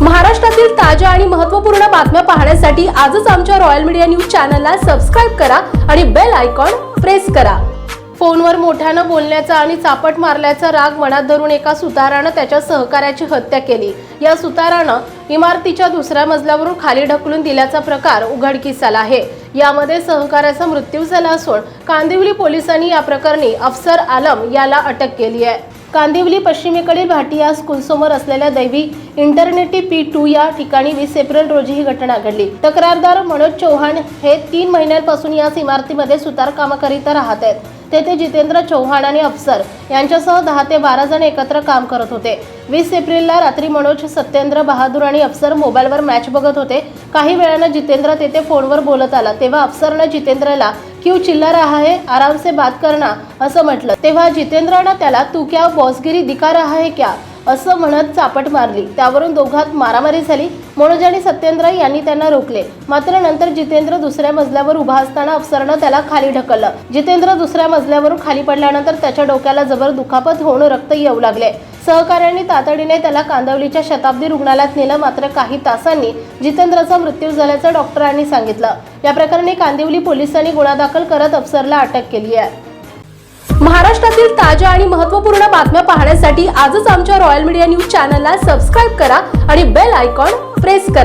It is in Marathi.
महाराष्ट्रातील ताज्या आणि महत्त्वपूर्ण बातम्या पाहण्यासाठी आजच आमच्या रॉयल मीडिया न्यूज चॅनलला सबस्क्राईब करा आणि बेल आयकॉन प्रेस करा. फोनवर मोठ्यानं बोलण्याचा आणि चापट मारल्याचा राग मनात धरून एका सुतारानं त्याच्या सहकाऱ्याची हत्या केली. या सुतारानं इमारतीच्या दुसऱ्या मजल्यावरून खाली ढकलून दिल्याचा प्रकार उघडकीस आला आहे. यामध्ये सहकाऱ्याचा मृत्यू झाला असून कांदिवली पोलिसांनी या प्रकरणी अफसर आलम याला अटक केली आहे. कांदिवली पश्चिमेकडील भाटिया स्कूलसमोर असलेल्या दैवी इंटरनेटी पी टू या ठिकाणी वीस एप्रिल रोजी ही घटना घडली. तक्रारदार मनोज चौहान हे तीन महिन्यांपासून याच इमारतीमध्ये सुतारकामाकरिता राहत आहेत. तेथे जितेंद्र चौहान आणि अफसर यांच्यासह दहा ते बारा जण एकत्र काम करत होते. वीस एप्रिलला रात्री मनोज सत्येंद्र बहादूर आणि अफसर मोबाईलवर मॅच बघत होते. काही वेळानं जितेंद्र तेथे फोनवर बोलत आला. तेव्हा अफसरनं जितेंद्रला क्यू चिल्ला रहा है? आराम से बात करना असं म्हटलं. तेव्हा जितेंद्रनं त्याला तू क्या बॉसगिरी दिखा रहा है क्या? असं म्हणत चापट मारली. त्यावरून दोघात मारामारी झाली. मनोज आणि सत्येंद्र यांनी त्यांना रोखले. मात्र नंतर जितेंद्र दुसऱ्या मजल्यावर उभा असताना अफसरनं त्याला खाली ढकललं. जितेंद्र दुसऱ्या मजल्यावरून खाली पडल्यानंतर त्याच्या डोक्याला जबर दुखापत होऊन रक्त येऊ लागले. सहकार्यांनी तातडीने त्याला कांदवलीच्या शताब्दी रुग्णालयात नेलं मात्र काही तासांनी जितेंद्रचा मृत्यू झाल्याचं डॉक्टरांनी सांगितलं. या प्रकरणी कांदिवली पोलिसांनी गुन्हा दाखल करत अफसरला अटक केली आहे. महाराष्ट्रातील ताज्या आणि महत्त्वपूर्ण बातम्या पाहण्यासाठी आजच आमच्या रॉयल मीडिया न्यूज चॅनलला सबस्क्राईब करा आणि बेल आयकॉन प्रेस करा.